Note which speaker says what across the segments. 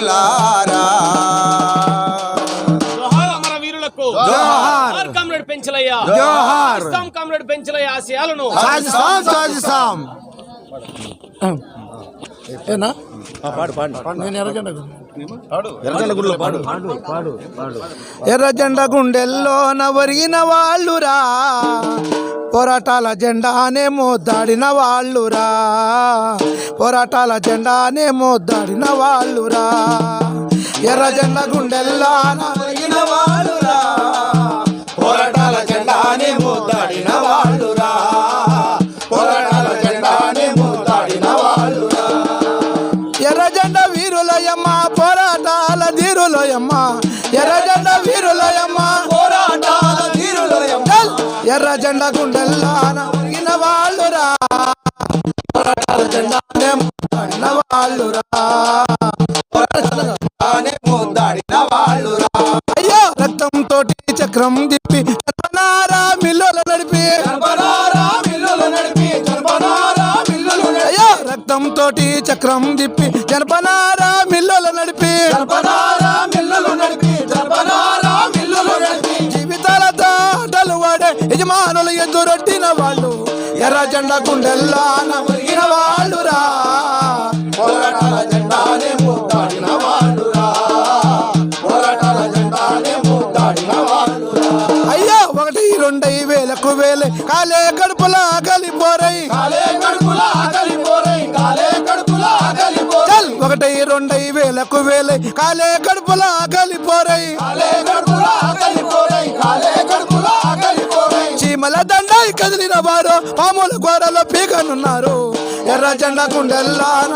Speaker 1: వీరులారా
Speaker 2: ఆశయాలను.
Speaker 3: ఎర్రజెండ గుండెల్లో నవరిగిన వాళ్ళురా. పోరాటాల జెండానే మోద్దాడిన వాళ్ళురా. పోరాటాల జెండానే మోద్దాడిన వాళ్ళురా. ఎర్రజెండ గుండెల్లో
Speaker 1: గుండెల్లా వాళ్ళురా. పోరాటాల జెండానే మోతాడిన వాళ్ళురా. పోరాటాల జెండానే మోతాడిన వాళ్ళురా.
Speaker 3: ఎర్ర ఎర్రజెండ వీరులయమ్మ పోరాటాల ధీరులయమ్మ. ఎర్రజెండ వీరులయమ్మ
Speaker 1: వీరులయ
Speaker 3: ఎర్ర జెండా గుండెల్లాన వాళ్ళురా పోరాటాల జెండానే వాళ్ళురా.
Speaker 1: జెండానే వాళ్ళురా
Speaker 3: అయ్యో రక్తం తోటి చక్రం దిప్పి జనపనారా నడిపి
Speaker 1: మిల్లులు నడిపి. మిల్లులు
Speaker 3: అయ్యో రక్తం తోటి చక్రం దిప్పి జనపనారా మిల్లులు నడిపి.
Speaker 1: జనపనారా
Speaker 3: యజమానులు ఎదురొట్టిన వాళ్ళు ఎర్ర జెండా గుండెల్లాన ఒరిగిన వాళ్ళురా.
Speaker 1: పోరాటాల జెండానే మోతాడిన వాళ్ళురా. పోరాటాల జెండానే మోతాడిన వాళ్ళురా.
Speaker 3: అయ్యో ఒకటి రెండై వేలకు వేలే కాలే కడుపులా కలిపోరై.
Speaker 1: కాలే కడుపుల కడుపుల
Speaker 3: చల్ ఒకటి రెండై వేలకు వేలే కాలే కడుపులా కలిపోరై.
Speaker 1: కాలే కడుపుల ఆకలి
Speaker 3: కదిలిన వారు పాముల గోడలో పీకనున్నారు. ఎర్ర జెండా గుండెల్లాన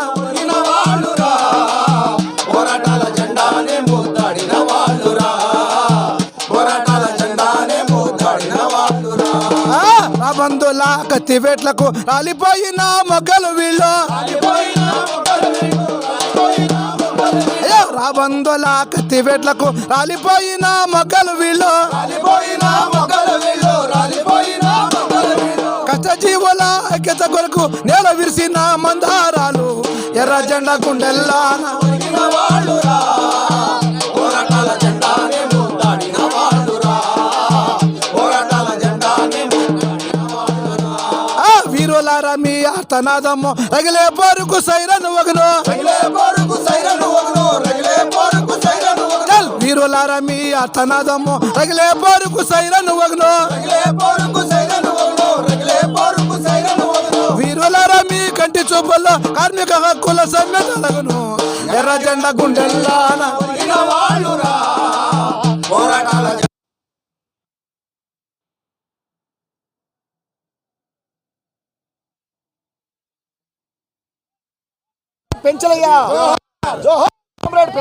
Speaker 1: పోరాటాల జెండానే మోతాడిన వాళ్ళురా. పోరాటాల జెండానే మోతాడిన వాళ్ళురా.
Speaker 3: బంధుల కత్తి వేట్లకు రాలిపోయిన మొగ్గలు వీళ్ళు. రాబందుల కత్తి వేట్లకు రాలిపోయిన మొగ్గలు వీళ్ళు.
Speaker 1: రాలిపోయిన మొక్కలు వీళ్ళు, రాలిపోయిన
Speaker 3: కష్టజీవుల ఐక్యత కొరకు నేల విరిసిన మందారాలు ఎర్ర జెండా ఆ వీరులారా మీ ఆర్తనాదము రగిలే పోరుకు సైరను వగను.
Speaker 1: రగిలే పోరుకు సైరను ఒకడు రగిలే పోరుకు సైరను ఒకడు
Speaker 3: చల్ వీరులారా మీ ఆర్తనాదము రగిలే పోరుకు సైరను
Speaker 1: రగిలే పోరుకు సైరను
Speaker 3: చూపుల్లో కార్మిక హక్కుల సమ్మెతలగును ఎర్ర జెండా గుండెల్లాన పెంచలయ్యా. జోహర్ కామ్రేడ్